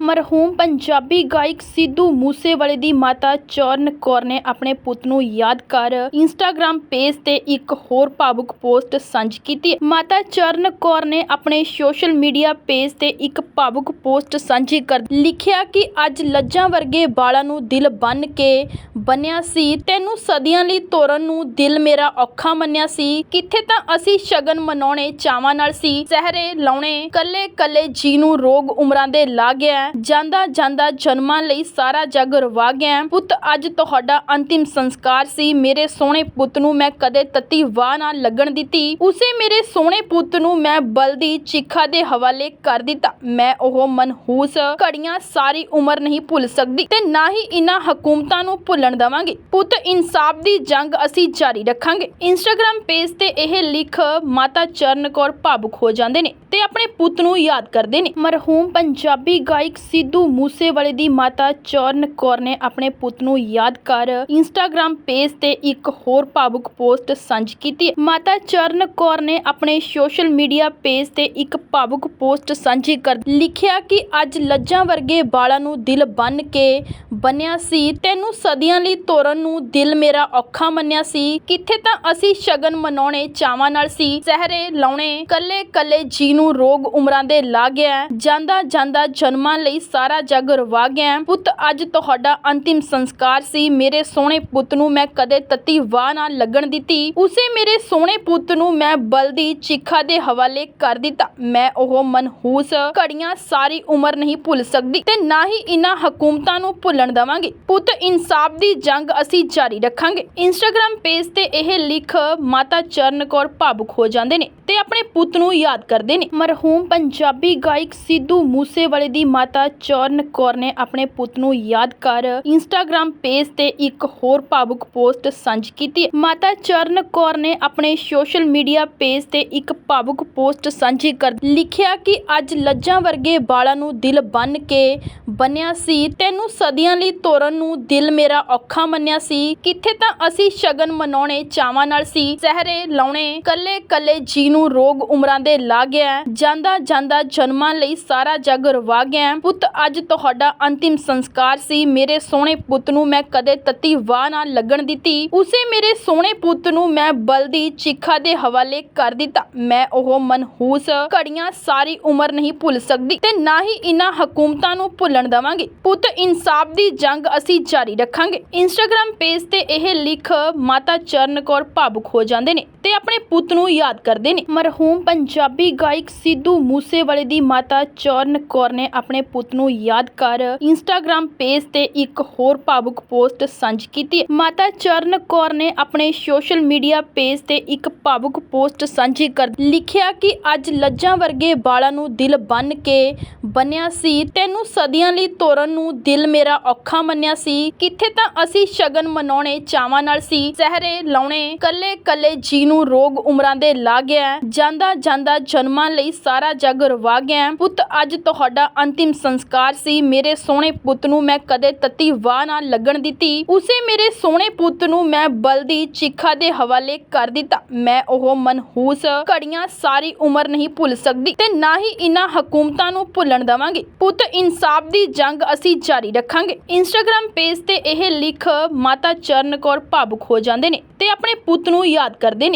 ਮਰਹੂਮ ਪੰਜਾਬੀ ਗਾਇਕ ਸਿੱਧੂ ਮੂਸੇਵਾਲੇ ਦੀ ਮਾਤਾ ਚਰਨ ਕੌਰ ਨੇ ਆਪਣੇ ਪੁੱਤ ਨੂੰ ਯਾਦ ਕਰ ਇੰਸਟਾਗ੍ਰam ਪੇਜ ਤੇ ਇੱਕ ਹੋਰ ਭਾਵੁਕ ਪੋਸਟ ਸਾਂਝੀ ਕੀਤੀ। ਮਾਤਾ ਚਰਨ ਕੌਰ ਨੇ ਆਪਣੇ ਸੋਸ਼ਲ ਮੀਡੀਆ ਪੇਜ ਤੇ ਇੱਕ ਭਾਵੁਕ ਪੋਸਟ ਸਾਂਝੀ ਕਰ ਲਿਖਿਆ ਕਿ ਅੱਜ ਲੱਜਾਂ ਵਰਗੇ ਵਾਲਾਂ ਨੂੰ ਦਿਲ ਬੰਨ ਕੇ ਬੰਨਿਆ ਸੀ। ਤੈਨੂੰ ਸਦੀਆਂ ਲਈ ਤੋਰਨ ਨੂੰ ਦਿਲ ਮੇਰਾ ਔਖਾ ਮੰਨਿਆ ਸੀ। ਕਿੱਥੇ ਤਾਂ ਅਸੀਂ ਸ਼ਗਨ ਮਨਾਉਣੇ ਚਾਵਾਂ ਨਾਲ ਸੀ। ਸਹਰੇ ਲਾਉਣੇ ਕੱਲੇ ਕੱਲੇ ਜੀ ਨੂੰ ਰੋਗ ਉਮਰਾਂ ਦੇ ਲਾ ਗਿਆ। ਜਾਂਦਾ ਜਾਂਦਾ ਜਨਮਾਂ ਲਈ ਸਾਰਾ ਜੱਗ ਰਵਾ ਗਿਆ ਪੁੱਤ, ਅੱਜ ਤੁਹਾਡਾ ਅੰਤਿਮ ਸੰਸਕਾਰ ਸੀ। ਮੇਰੇ ਸੋਹਣੇ ਪੁੱਤ ਨੂੰ ਮੈਂ ਕਦੇ ਤੱਤੀ ਵਾਹ ਨਾ ਲੱਗਣ ਦਿੱਤੀ। ਉਸੇ ਮੇਰੇ ਸੋਹਣੇ ਪੁੱਤ ਨੂੰ ਮੈਂ ਬਲਦੀ ਚਿਖਾ ਦੇ ਹਵਾਲੇ ਕਰ ਦਿੱਤਾ। ਮੈਂ ਉਹ ਮਨਹੂਸ, ਘੜੀਆਂ ਸਾਰੀ ਉਮਰ ਨਹੀਂ ਭੁੱਲ ਸਕਦੀ ਤੇ ਨਾ ਹੀ ਇਨ੍ਹਾਂ ਹਕੂਮਤਾਂ ਨੂੰ ਭੁੱਲਣ ਦੇਵਾਂਗੇ। ਪੁੱਤ, ਇਨਸਾਫ ਦੀ ਜੰਗ ਅਸੀਂ ਜਾਰੀ ਰੱਖਾਂਗੇ। ਇੰਸਟਾਗ੍ਰam ਪੇਜ ਤੇ ਇਹ ਲਿਖ, ਮਾਤਾ ਚਰਨ ਕੌਰ ਭਾਵੁਕ ਹੋ ਜਾਂਦੇ ਨੇ ਤੇ ਆਪਣੇ ਪੁੱਤ ਨੂੰ ਯਾਦ ਕਰਦੇ ਨੇ। ਮਰਹੂਮ ਪੰਜਾਬੀ ਗਾਇਕ ਸਿੱਧੂ ਮੂਸੇਵਾਲੇ ਦੀ ਮਾਤਾ ਚਰਨ ਕੌਰ ਨੇ ਆਪਣੇ ਪੁੱਤ ਨੂੰ ਯਾਦ ਕਰ ਇੰਸਟਾਗ੍ਰam ਪੇਜ ਤੇ ਇੱਕ ਹੋਰ ਭਾਵੁਕ ਪੋਸਟ ਸਾਂਝੀ ਕੀਤੀ। ਮਾਤਾ ਚਰਨ ਕੌਰ ਨੇ ਆਪਣੇ ਸੋਸ਼ਲ ਮੀਡੀਆ ਪੇਜ ਤੇ ਇੱਕ ਭਾਵੁਕ ਪੋਸਟ ਸਾਂਝੀ ਕਰ ਲਿਖਿਆ ਕਿ ਅੱਜ ਲੱਜਾਂ ਵਰਗੇ ਬਾਲਾਂ ਨੂੰ ਦਿਲ ਬੰਨ ਕੇ ਬੰਨਿਆ ਸੀ। ਤੈਨੂੰ ਸਦੀਆਂ ਲਈ ਤੋਰਨ ਨੂੰ ਦਿਲ ਮੇਰਾ ਔਖਾ ਮੰਨਿਆ ਸੀ। ਕਿੱਥੇ ਤਾਂ ਅਸੀਂ ਸ਼ਗਨ ਮਨਾਉਣੇ ਚਾਵਾਂ ਨਾਲ ਸੀ। ਸਹਰੇ ਲਾਉਣੇ ਕੱਲੇ ਕੱਲੇ ਜੀ ਨੂੰ ਰੋਗ ਉਮਰਾਂ ਦੇ ਲਾ ਗਿਆ। ਜਾਂਦਾ ਜਾਂਦਾ ਜਨਮਾਂ ਲਈ ਸਾਰਾ ਜੱਗ ਰਵਾ ਗਿਆ। ਪੁੱਤ, ਅੱਜ ਤੁਹਾਡਾ ਅੰਤਿਮ ਸੰਸਕਾਰ ਸੀ। ਮੇਰੇ ਸੋਹਣੇ ਪੁੱਤ ਨੂੰ ਮੈਂ ਕਦੇ ਤੱਤੀ ਵਾਹ ਨਾ ਲੱਗਣ ਦਿੱਤੀ। ਉਸੇ ਮੇਰੇ ਸੋਹਣੇ ਪੁੱਤ ਨੂੰ ਮੈਂ ਬਲਦੀ ਚੀਖਾ ਦੇ ਹਵਾਲੇ ਕਰ ਦਿੱਤਾ। ਮੈਂ ਉਹ ਮਨਹੂਸ ਘੜੀਆਂ ਸਾਰੀ ਉਮਰ ਨਹੀਂ ਭੁੱਲ ਸਕਦੀ ਤੇ ਨਾ ਹੀ ਇਨ੍ਹਾਂ ਹਕੂਮਤਾਂ ਨੂੰ ਭੁੱਲਣ ਦੇਵਾਂਗੇ। ਪੁੱਤ, ਇਨਸਾਫ ਦੀ ਜੰਗ ਅਸੀਂ ਜਾਰੀ ਰੱਖਾਂਗੇ। ਇੰਸਟਾਗ੍ਰam ਪੇਜ ਤੇ ਇਹ ਲਿਖ, ਮਾਤਾ ਚਰਨ ਕੌਰ ਭਾਵੁਕ ਹੋ ਜਾਂਦੇ ਨੇ ਤੇ ਆਪਣੇ ਪੁੱਤ ਨੂੰ ਯਾਦ ਕਰਦੇ ਨੇ। ਮਰਹੂਮ ਪੰਜਾਬੀ ਗਾਇਕ ਸਿੱਧੂ ਮੂਸੇਵਾਲੇ ਦੀ ਮਾਤਾ ਚਰਨ ਕੌਰ ਨੇ ਆਪਣੇ ਪੁੱਤ ਨੂੰ ਯਾਦ ਕਰ ਇੰਸਟਾਗ੍ਰam ਪੇਜ ਤੇ ਇੱਕ ਹੋਰ ਭਾਵੁਕ ਪੋਸਟ ਸਾਂਝੀ ਕੀਤੀ ਮਾਤਾ ਚਰਨ ਕੌਰ ਨੇ ਆਪਣੇ ਸੋਸ਼ਲ ਮੀਡੀਆ ਪੇਜ ਤੇ ਇੱਕ ਭਾਵੁਕ ਪੋਸਟ ਸਾਂਝੀ ਕਰ ਲਿਖਿਆ ਕਿ ਅੱਜ ਲੱਜਾਂ ਵਰਗੇ ਵਾਲਾਂ ਨੂੰ ਦਿਲ ਬੰਨ ਕੇ ਬੰਨਿਆ ਸੀ। ਤੈਨੂੰ ਸਦੀਆਂ ਲਈ ਤੋਰਨ ਨੂੰ ਦਿਲ ਮੇਰਾ ਔਖਾ ਮੰਨਿਆ ਸੀ। ਕਿੱਥੇ ਤਾਂ ਅਸੀਂ ਸ਼ਗਨ ਮਨਾਉਣੇ ਚਾਵਾਂ ਨਾਲ ਸੀ। ਸਹਰੇ ਲਾਉਣੇ ਕੱਲੇ ਕੱਲੇ ਜੀ ਨੂੰ ਰੋਗ ਉਮਰਾਂ ਦੇ ਲਾ ਗਿਆ। ਜਾਂਦਾ ਜਾਂਦਾ ਜਨਮਾਂ ਲਈ ਸਾਰਾ ਜੱਗ ਰਵਾ ਗਿਆ। ਪੁੱਤ, ਅੱਜ ਤੁਹਾਡਾ ਅੰਤਿਮ ਸੰਸਕਾਰ ਸੀ। ਮੇਰੇ ਸੋਹਣੇ ਪੁੱਤ ਨੂੰ ਮੈਂ ਕਦੇ ਤੱਤੀ ਵਾਹ ਨਾ ਲੱਗਣ ਦਿੱਤੀ। ਉਸੇ ਮੇਰੇ ਸੋਹਣੇ ਪੁੱਤ ਨੂੰ ਮੈਂ ਬਲਦੀ ਚਿਖਾ ਦੇ ਹਵਾਲੇ ਕਰ ਦਿੱਤਾ। ਮੈਂ ਉਹ ਮਨਹੂਸ ਘੜੀਆਂ ਸਾਰੀ ਉਮਰ ਨਹੀਂ ਭੁੱਲ ਸਕਦੀ ਤੇ ਨਾ ਹੀ ਇਨ੍ਹਾਂ ਹਕੂਮਤਾਂ ਨੂੰ ਭੁੱਲਣ ਦੇਵਾਂਗੇ। ਪੁੱਤ, ਇਨਸਾਫ ਦੀ ਜੰਗ ਅਸੀਂ ਜਾਰੀ ਰੱਖਾਂਗੇ। ਇੰਸਟਾਗ੍ਰam ਪੇਜ ਤੇ ਇਹ ਲਿਖ ਮਾਤਾ ਚਰਨ ਕੌਰ ਭਾਵੁਕ ਹੋ ਜਾਂਦੇ ਨੇ ਤੇ ਆਪਣੇ ਪੁੱਤ ਨੂੰ ਯਾਦ ਕਰਦੇ ਨੇ। ਮਰਹੂਮ ਪੰਜਾਬੀ ਗਾਇਕ ਸਿੱਧੂ ਮੂਸੇਵਾਲੇ ਦੀ ਮਾਤਾ ਚਰਨ ਕੌਰ ਨੇ ਆਪਣੇ ਪੁੱਤ ਨੂੰ ਯਾਦ ਕਰ ਇੰਸਟਾਗ੍ਰam ਪੇਜ ਤੇ ਇੱਕ ਹੋਰ ਭਾਵੁਕ ਪੋਸਟ ਸਾਂਝੀ ਕੀਤੀ ਮਾਤਾ ਚਰਨ ਕੌਰ ਨੇ ਆਪਣੇ ਸੋਸ਼ਲ ਮੀਡੀਆ ਪੇਜ ਤੇ ਇੱਕ ਭਾਵੁਕ ਪੋਸਟ ਸਾਂਝੀ ਕਰ ਲਿਖਿਆ ਕਿ ਅੱਜ ਲੱਜਾਂ ਵਰਗੇ ਬਾਲਾਂ ਨੂੰ ਦਿਲ ਬੰਨ ਕੇ ਬੰਨਿਆ ਸੀ। ਤੈਨੂੰ ਸਦੀਆਂ ਲਈ ਤੋਰਨ ਨੂੰ ਦਿਲ ਮੇਰਾ ਔਖਾ ਮੰਨਿਆ ਸੀ। ਕਿੱਥੇ ਤਾਂ ਅਸੀਂ ਸ਼ਗਨ ਮਨਾਉਣੇ ਚਾਵਾਂ ਨਾਲ ਸੀ। ਸਹਰੇ ਲਾਉਣੇ ਕੱਲੇ ਕੱਲੇ ਜੀ ਨੂੰ ਰੋਗ ਉਮਰਾਂ ਦੇ ਲਾ ਗਿਆ। ਜਾਂਦਾ ਜਾਂਦਾ ਜਨਮਾਂ ਲਈ ਸਾਰਾ ਜੱਗ ਰਵਾ ਗਿਆ। ਪੁੱਤ, ਅੱਜ ਤੁਹਾਡਾ ਅੰਤਿਮ ਸੰਸਕਾਰ ਸੀ। ਮੇਰੇ ਸੋਹਣੇ ਪੁੱਤ ਨੂੰ ਮੈਂ ਕਦੇ ਤੱਤੀ ਵਾਹ ਨਾ ਲੱਗਣ ਦਿੱਤੀ। ਉਸੇ ਮੇਰੇ ਸੋਹਣੇ ਪੁੱਤ ਨੂੰ ਮੈਂ ਬਲਦੀ ਚਿਖਾ ਦੇ ਹਵਾਲੇ ਕਰ ਦਿੱਤਾ। ਮੈਂ ਉਹ ਮਨਹੂਸ ਘੜੀਆਂ ਸਾਰੀ ਉਮਰ ਨਹੀਂ ਭੁੱਲ ਸਕਦੀ ਤੇ ਨਾ ਹੀ ਇਨ੍ਹਾਂ ਹਕੂਮਤਾਂ ਨੂੰ ਭੁੱਲਣ ਦੇਵਾਂਗੇ। ਪੁੱਤ, ਇਨਸਾਫ ਦੀ ਜੰਗ ਅਸੀਂ ਜਾਰੀ ਰੱਖਾਂਗੇ। ਇੰਸਟਾਗ੍ਰਾਮ ਪੇਜ ਤੇ ਇਹ ਲਿਖ ਮਾਤਾ ਚਰਨ ਕੌਰ ਭਾਵੁਕ ਹੋ ਜਾਂਦੇ ਨੇ ਅਤੇ ਆਪਣੇ ਪੁੱਤ ਨੂੰ ਯਾਦ ਕਰਦੇ ਨੇ।